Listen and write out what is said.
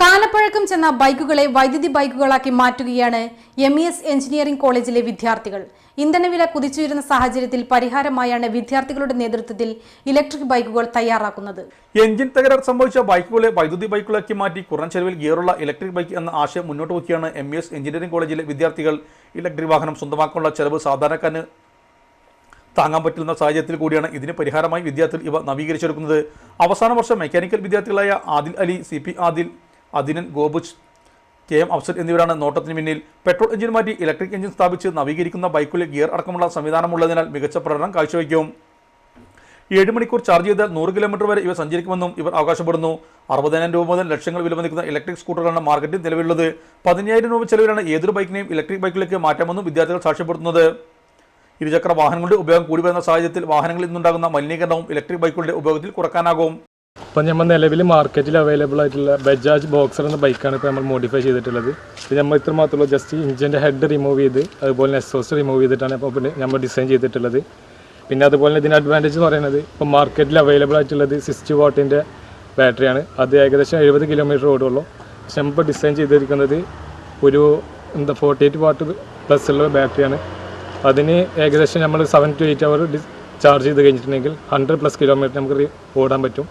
കാലപ്പഴക്കം ചെന്ന ബൈക്കുകളെ വൈദ്യുതി ബൈക്കുകളാക്കി മാറ്റുകയാണ് എം ഇ എസ് എഞ്ചിനീയറിംഗ് കോളേജിലെ വിദ്യാർത്ഥികൾ. ഇന്ധനവില കുതിച്ചുയരുന്ന സാഹചര്യത്തിൽ പരിഹാരമായാണ് വിദ്യാർത്ഥികളുടെ നേതൃത്വത്തിൽ ഇലക്ട്രിക് ബൈക്കുകൾ തയ്യാറാക്കുന്നത്. എഞ്ചിൻ തകരാർ സംഭവിച്ച ബൈക്കുകളെ വൈദ്യുതി ബൈക്കുകളാക്കി മാറ്റി കുറഞ്ഞ ചെലവിൽ ഗിയറുള്ള ഇലക്ട്രിക് ബൈക്ക് എന്ന ആശയം മുന്നോട്ട് വയ്ക്കുകയാണ് എം എസ് എഞ്ചിനീയറിംഗ് കോളേജിലെ വിദ്യാർത്ഥികൾ. ഇലക്ട്രിക് വാഹനം സ്വന്തമാക്കാനുള്ള ചെലവ് സാധാരണക്കാരന് താങ്ങാൻ പറ്റുന്ന സാഹചര്യത്തിൽ കൂടിയാണ്. ഇതിന് പരിഹാരമായി വിദ്യാർത്ഥികൾ ഇവ നവീകരിച്ചെടുക്കുന്നത്. അവസാന വർഷ mechanical വിദ്യാർത്ഥികളായ Adil Ali C P Adil Adinan Gopuj K M Afsal എന്നിവരാണ് നോട്ടത്തിന് പിന്നിൽ. പെട്രോൾ എഞ്ചിൻ മാറ്റി ഇലക്ട്രിക് എഞ്ചിൻ സ്ഥാപിച്ച് നവീകരിക്കുന്ന ബൈക്കുകളിൽ ഗിയർ അടക്കമുള്ള സംവിധാനമുള്ളതിനാൽ മികച്ച പ്രകടനം കാഴ്ചവയ്ക്കും ഏഴ് മണിക്കൂർ ചാർജ് ചെയ്താൽ നൂറ് കിലോമീറ്റർ വരെ ഇവ സഞ്ചരിക്കുമെന്നും ഇവർ അവകാശപ്പെടുന്നു. അറുപതിനായിരം രൂപ മുതൽ ലക്ഷങ്ങൾ വില മതിക്കുന്ന ഇലക്ട്രിക് സ്കൂട്ടറാണ് മാർക്കറ്റിൽ നിലവിലുള്ളത്. പതിനായിരം രൂപ ചെലവിലാണ് ഏതൊരു ബൈക്കിനെയും ഇലക്ട്രിക് ബൈക്കിലേക്ക് മാറ്റാമെന്നും വിദ്യാർത്ഥികൾ സാക്ഷ്യപ്പെടുത്തുന്നത്. ഇരുചക്ര വാഹനങ്ങളുടെ ഉപയോഗം കൂടി വരുന്ന സാഹചര്യത്തിൽ വാഹനങ്ങളിൽ നിന്നുണ്ടാകുന്ന മലിനീകരണവും ഇലക്ട്രിക് ബൈക്കുകളുടെ ഉപയോഗത്തിൽ കുറക്കാനാകും. ഇപ്പം നമ്മൾ നിലവിൽ മാർക്കറ്റിൽ അവൈലബിൾ ആയിട്ടുള്ള ബജാജ് ബോക്സർ എന്ന ബൈക്കാണ് ഇപ്പോൾ നമ്മൾ മോഡിഫൈ ചെയ്തിട്ടുള്ളത്. ഇത് നമ്മൾ ഇത്ര മാത്രമുള്ള ജസ്റ്റ് ഇഞ്ചിന്റെ ഹെഡ് റിമൂവ് ചെയ്ത് അതുപോലെ എക്സോസ്റ്റ് റിമൂവ് ചെയ്തിട്ടാണ് ഇപ്പോൾ നമ്മൾ ഡിസൈൻ ചെയ്തിട്ടുള്ളത്. പിന്നെ അതുപോലെ ഇതിന് അഡ്വാന്റേജ് എന്ന് പറയുന്നത് ഇപ്പോൾ മാർക്കറ്റിൽ അവൈലബിൾ ആയിട്ടുള്ളത് സിക്സ്റ്റി വാട്ടിന്റെ ബാറ്ററിയാണ് അത് ഏകദേശം എഴുപത് കിലോമീറ്റർ ഓടുള്ളൂ പക്ഷെ നമ്മൾ ഡിസൈൻ ചെയ്തിരിക്കുന്നത് ഒരു എന്താ ഫോർട്ടി എയ്റ്റ് വാട്ട് പ്ലസ് ഉള്ള ബാറ്ററിയാണ് അതിന് ഏകദേശം നമ്മൾ seven to eight hour charge ചെയ്ത് കഴിഞ്ഞിട്ടുണ്ടെങ്കിൽ ഹൺഡ്രഡ് പ്ലസ് കിലോമീറ്റർ നമുക്ക് ഓടാൻ പറ്റും.